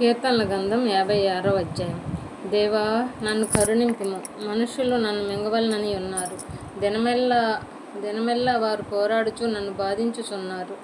కీర్తనల గంధం యాభై ఆరో అధ్యాయం. దేవా నన్ను కరుణింపుము. మనుషులు నన్ను మింగవలనని ఉన్నారు. దినమెల్లా దినమెల్లా వారు పోరాడుచు నన్ను బాధించుచున్నారు.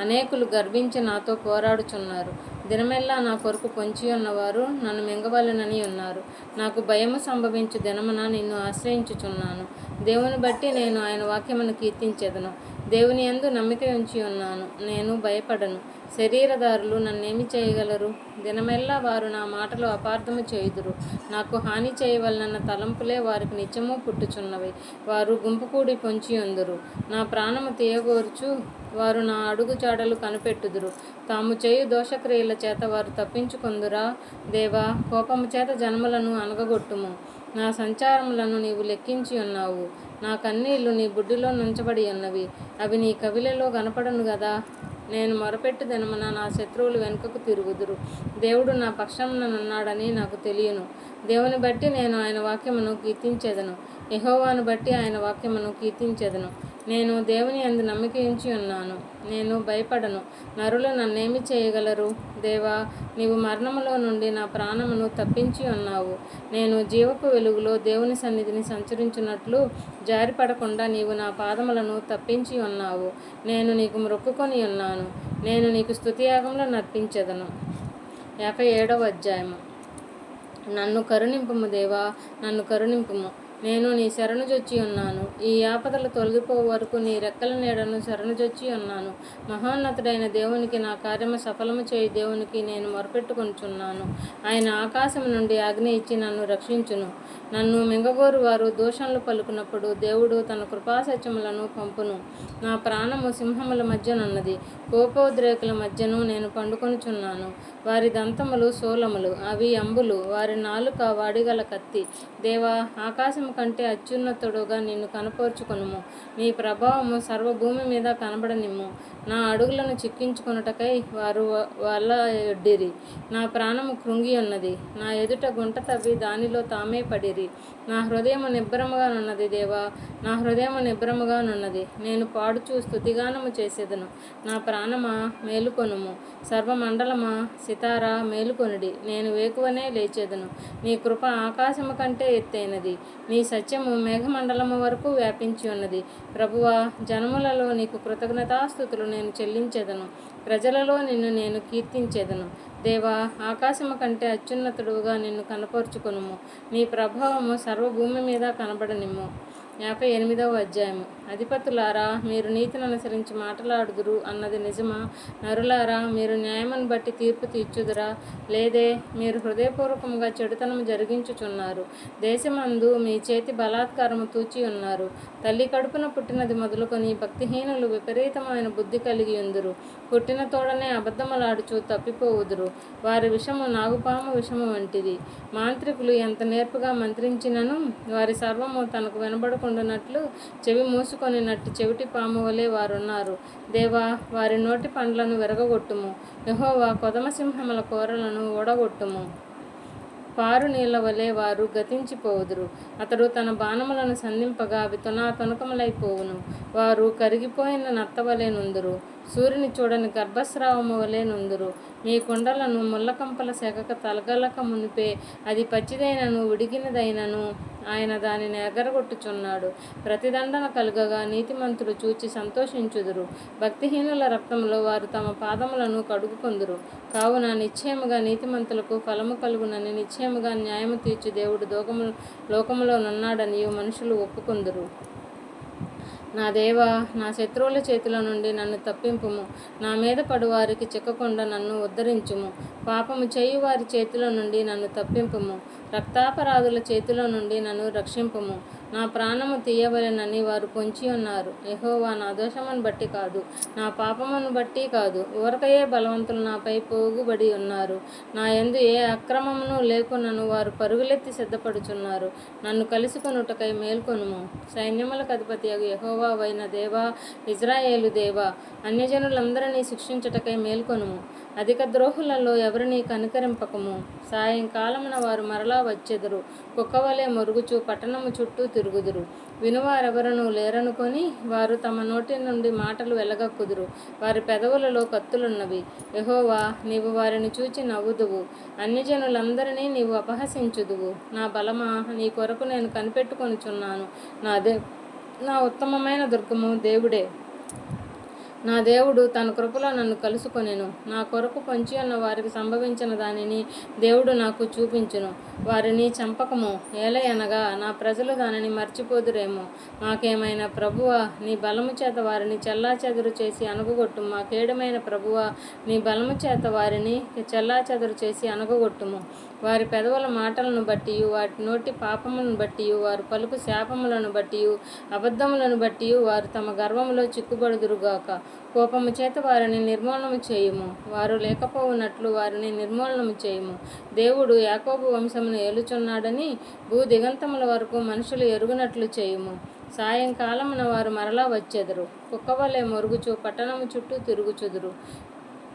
అనేకులు గర్వించి నాతో పోరాడుచున్నారు. దినమెల్లా నా కొరకు పొంచి ఉన్నవారు నన్ను మింగవలనని ఉన్నారు. నాకు భయము సంభవించు దినమున నిన్ను ఆశ్రయించుచున్నాను. దేవుని బట్టి నేను ఆయన వాక్యమును కీర్తించెదను. దేవుని ఎందు నమ్మిక ఉంచి ఉన్నాను. నేను భయపడను. శరీరదారులు నన్నేమి చేయగలరు? దినమెల్లా వారు నా మాటలు అపార్థము చేయుదురు. నాకు హాని చేయవలనన్న తలంపులే వారికి నిత్యము పుట్టుచున్నవి. వారు గుంపుకూడి పొంచి ఉందురు. నా ప్రాణము తీయగోర్చు వారు నా అడుగు చాడలు కనిపెట్టుదురు. తాము చేయు దోషక్రియల చేత వారు తప్పించుకొందురా? దేవా కోపము చేత జన్మలను అనగగొట్టుము నా సంచారములను నీవు లెక్కించి ఉన్నావు. నా కన్నీళ్ళు నీ బుడ్డిలో నుంచబడి ఉన్నవి. అవి నీ కవిలలో కనపడను కదా నేను మొరపెట్టు దినమున నా శత్రువులు వెనుకకు తిరుగుదురు. దేవుడు నా పక్షముననున్నాడని నాకు తెలియను. దేవుని బట్టి నేను ఆయన వాక్యమును కీర్తించేదను. యహోవాను బట్టి ఆయన వాక్యమును కీర్తించేదను. నేను దేవుని అందు నమ్మిక ఉంచి ఉన్నాను. నేను భయపడను. నరులు నన్నేమి చేయగలరు? దేవా నీవు మరణములో నుండి నా ప్రాణమును తప్పించి ఉన్నావు. నేను జీవపు వెలుగులో దేవుని సన్నిధిని సంచరించినట్లు జారిపడకుండా నీవు నా పాదములను తప్పించి ఉన్నావు. నేను నీకు మొక్కుకొని ఉన్నాను. నేను నీకు స్థుతియాగంలో నర్పించదను. యాభై ఏడవ అధ్యాయము. నన్ను కరుణింపుము దేవా నన్ను కరుణింపుము. నేను నీ శరణుజొచ్చి ఉన్నాను. ఈ ఆపదలు తొలగిపో వరకు నీ రెక్కల నీడను శరణుజొచ్చి ఉన్నాను. మహోన్నతుడైన దేవునికి నా కార్యము సఫలము చేయి. దేవునికి నేను మొరపెట్టుకొనుచున్నాను. ఆయన ఆకాశం నుండి అగ్ని ఇచ్చి నన్ను రక్షించును. నన్ను మింగగోరు వారు దోషంలో పలుకున్నప్పుడు దేవుడు తన కృపాసత్యములను పంపును. నా ప్రాణము సింహముల మధ్యనున్నది. కోపోద్రేకుల మధ్యను నేను పండుకొనుచున్నాను. వారి దంతములు సోలములు. అవి అంబులు. వారి నాలుక వాడిగల కత్తి. దేవా ఆకాశము కంటే అత్యున్నతుడుగా నిన్ను కనపరుచుకొనుము. నీ ప్రభావము సర్వభూమి మీద కనబడనిమ్ము. నా అడుగులను చిక్కించుకొనుటకై వారు వల్ల ఎడ్డిరి. నా ప్రాణము కృంగి ఉన్నది. నా ఎదుట గుంట తవ్వి దానిలో తామే పడిరి. నా హృదయము నిబ్బరముగానున్నది దేవా. నా హృదయము నిబ్బరముగానున్నది నేను పాడుచూ స్థుతిగానము చేసేదను. నా ప్రాణమా మేలుకొనుము. సర్వమండలమా సితారా మేలుకొనుడి. నేను వేకువనే లేచేదను. నీ కృప ఆకాశము కంటే ఎత్తైనది. నీ సత్యము మేఘమండలము వరకు వ్యాపించి ఉన్నది. ప్రభువా జనములలో నీకు కృతజ్ఞతాస్థుతులు నేను చెల్లించేదను. ప్రజలలో నిన్ను నేను కీర్తించేదను. దేవా ఆకాశము కంటే అత్యున్నతుడుగా నిన్ను కనపరుచుకొనుము. నీ ప్రభావము సర్వభూమి మీద కనబడనిమ్ము. యాభై ఎనిమిదవ అధ్యాయము. అధిపతులారా మీరు నీతిని అనుసరించి మాట్లాడుదురు అన్నది నిజమా? నరులారా మీరు న్యాయమును బట్టి తీర్పు తీర్చుదురా? లేదే మీరు హృదయపూర్వకంగా చెడుతనం జరిగించుచున్నారు. దేశమందు మీ చేతి బలాత్కారము తూచి ఉన్నారు. తల్లి కడుపున పుట్టినది మొదలుకొని భక్తిహీనులు విపరీతమైన బుద్ధి కలిగి ఉందురు. పుట్టిన తోడనే అబద్ధములాడుచు తప్పిపోవుదురు. వారి విషము నాగుపాము విషము వంటిది. మాంత్రికులు ఎంత నేర్పుగా మంత్రించినను వారి సర్వము తనకు వినబడకుండానట్లు చెవి మూసుకొనినట్టు చెవిటి పాము వలె వారున్నారు. దేవా వారి నోటి పండ్లను విరగగొట్టుము. యహోవా కొదమసింహముల కూరలను ఓడగొట్టుము పారు నీళ్ళ వలె వారు గతించిపోవుదురు. అతడు తన బాణములను సంధింపగా అవి తొన వారు కరిగిపోయిన నత్తవలే నుందురు. సూర్యుని చూడని గర్భస్రావము వలె నుందురు. మీ కుండలను ముళ్ళకంపల సెగక తలగలక మునిపే అది పచ్చిదైనను ఉడిగినదైనను ఆయన దానిని ఎగరగొట్టుచున్నాడు. ప్రతిదండన కలుగగా నీతిమంతులు చూచి సంతోషించుదురు. భక్తిహీనుల రక్తంలో వారు తమ పాదములను కడుగుకొందురు. కావున నిశ్చయముగా నీతిమంతులకు ఫలము కలుగునని నిశ్చయముగా న్యాయము తీర్చి దేవుడు దోకము లోకములో నున్నాడని మనుషులు ఒప్పుకొందురు. నా దేవా నా శత్రువుల చేతిలో నుండి నన్ను తప్పింపుము. నా మీద పడువారికి చిక్కకుండా నన్ను ఉద్ధరించుము. పాపము చేయు వారి చేతిలో నుండి నన్ను తప్పింపుము. రక్తాపరాధుల చేతిలో నుండి నన్ను రక్షింపుము. నా ప్రాణము తీయవలెనని వారు పొంచి ఉన్నారు. యహోవా నా దోషమును బట్టి కాదు నా పాపమును బట్టి కాదు. ఊరకయే బలవంతులు నాపై పోగుబడి ఉన్నారు. నా ఎందు ఏ అక్రమమును లేకున్నను వారు పరుగులెత్తి సిద్ధపడుచున్నారు. నన్ను కలుసుకొనుటకై మేల్కొనుము. సైన్యములకు అధిపతి యహోవా వైన దేవా ఇజ్రాయేలు దేవా అన్యజనులందరినీ శిక్షించుటకై మేల్కొనుము. అధిక ద్రోహులలో ఎవరిని కనికరింపకము? సాయంకాలమున వారు మరలా వచ్చెదరు. కుక్కవలే మొరుగుచు పట్టణము చుట్టూ తిరుగుదురు. వినువారెవరను లేరనుకొని వారు తమ నోటి నుండి మాటలు వెలగక్కుదురు. వారి పెదవులలో కత్తులున్నవి. యహోవా నీవు వారిని చూచి నవ్వుదువు. అన్యజనులందరినీ నీవు అపహసించుదువు. నా బలమా నీ కొరకు నేను కనిపెట్టుకొనుచున్నాను. నా దే నా ఉత్తమమైన దుర్గము దేవుడే. నా దేవుడు తన కృపలో నన్ను కలుసుకొనెను. నా కొరకు పొంచి ఉన్న వారికి సంభవించిన దానిని దేవుడు నాకు చూపించును. వారిని చంపకము. ఏలయనగా నా ప్రజలు దానిని మర్చిపోదురేమో. మాకేమైనా ప్రభువ నీ బలము చేత వారిని చెల్లాచెదురు చేసి అనుగొట్టు మాకేడమైన ప్రభువ నీ బలము చేత వారిని చెల్లాచెదురు చేసి అనుగొట్టుము వారి పెదవుల మాటలను బట్టి వాటి నోటి పాపములను బట్టి వారు పలుకు శాపములను బట్టి అబద్ధములను బట్టి వారు తమ గర్వములో చిక్కుబడుదురుగాక. కోపము చేత వారిని నిర్మూలనము చేయుము. వారు లేకపోవునట్లు వారిని నిర్మూలనము చేయుము. దేవుడు యాకోబు వంశమును ఏలుచున్నాడని భూ దిగంతముల వరకు మనుషులు ఎరుగునట్లు చేయుము. సాయంకాలమున వారు మరలా వచ్చెదరు. కుక్కవలే మొరుగుచు పట్టణము చుట్టూ తిరుగుచుదురు.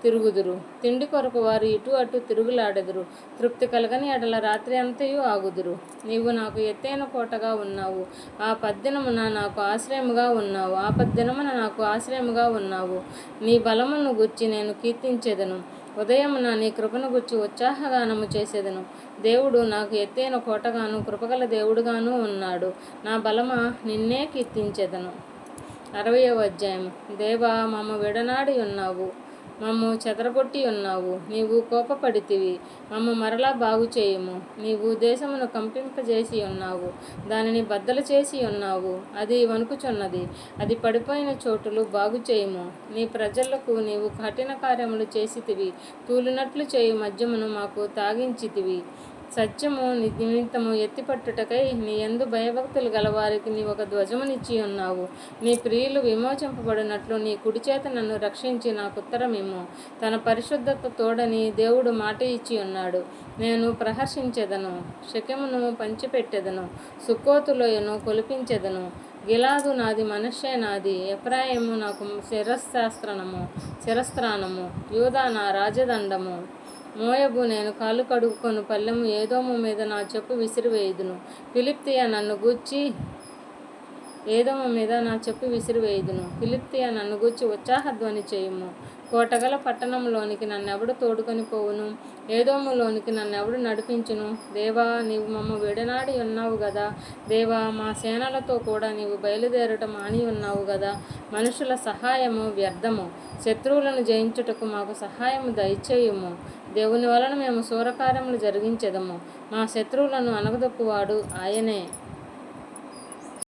తిరుగుదురు. తిండి కొరకు వారు ఇటు అటు తిరుగులాడెదురు. తృప్తి కలగని ఎడల రాత్రి అంతయు ఆగుదురు. నీవు నాకు ఎత్తైన కోటగా ఉన్నావు. ఆ పద్దినమున నాకు ఆశ్రయముగా ఉన్నావు. ఆ పద్దినమున నాకు ఆశ్రయముగా ఉన్నావు. నీ బలమును గుర్చి నేను కీర్తించేదను. ఉదయమున నీ కృపను గుర్చి ఉత్సాహగానము చేసేదను. దేవుడు నాకు ఎత్తైన కోటగాను కృపగల దేవుడుగాను ఉన్నాడు. నా బలమ నిన్నే కీర్తించేదను. అరవయవ అధ్యాయం దేవా మమ్మ విడనాడి ఉన్నావు. మమ్ము చెదరగొట్టి ఉన్నావు. నీవు కోపపడితివి. మమ్మ మరలా బాగు చేయము. నీవు దేశమును కంపింపజేసి ఉన్నావు. దానిని బద్దలు చేసి ఉన్నావు. అది వణుకుచున్నది. అది పడిపోయిన చోటులు బాగు చేయము. నీ ప్రజలకు నీవు కఠిన కార్యములు చేసితివి. తూలినట్లు చేయు మద్యమును మాకు తాగించితివి. సత్యము నిమిత్తము ఎత్తిపట్టుటకై నీ ఎందు భయభక్తులు గలవారికి నీ ఒక ధ్వజమునిచ్చి ఉన్నావు. నీ ప్రియులు విమోచింపబడినట్లు నీ కుడి చేత నన్ను రక్షించి నాకు ఉత్తరమేమో తన పరిశుద్ధత తోడని దేవుడు మాట ఇచ్చి ఉన్నాడు. నేను ప్రహర్షించెదను శకమును పంచిపెట్టెదను సుక్కోతులోయను కొలిపించెదను. గిలాదు నాది మనషే నాది ఎఫ్రాయము నాకు శిరశాస్త్రనము శిరస్త్రానము యూదా నా రాజదండము. మోయబు నేను కాలు కడుక్కొను పల్లెము ఏదోము మీద నా చెప్పు విసిరివేయుదును. ఫిలిప్తియా నన్ను గూర్చి ఏదోమ మీద నా చెప్పు విసిరివేయుదును. ఫిలిప్తియా నన్ను గూర్చి ఉత్సాహధ్వని చేయుము. కోటగల పట్టణంలోనికి నన్నెవడు తోడుకొని పోవును? ఏదోములోనికి నన్నెవడు నడిపించును? దేవా నీవు మమ్మ విడనాడి ఉన్నావు కదా దేవా మా సేనలతో కూడా నీవు బయలుదేరటం మాని ఉన్నావు కదా మనుషుల సహాయము వ్యర్థము. శత్రువులను జయించుటకు మాకు సహాయము దయచేయుము. దేవుని వలన మేము శూరకార్యములు జరిగించదము. మా శత్రువులను అనగదొక్కువాడు ఆయనే.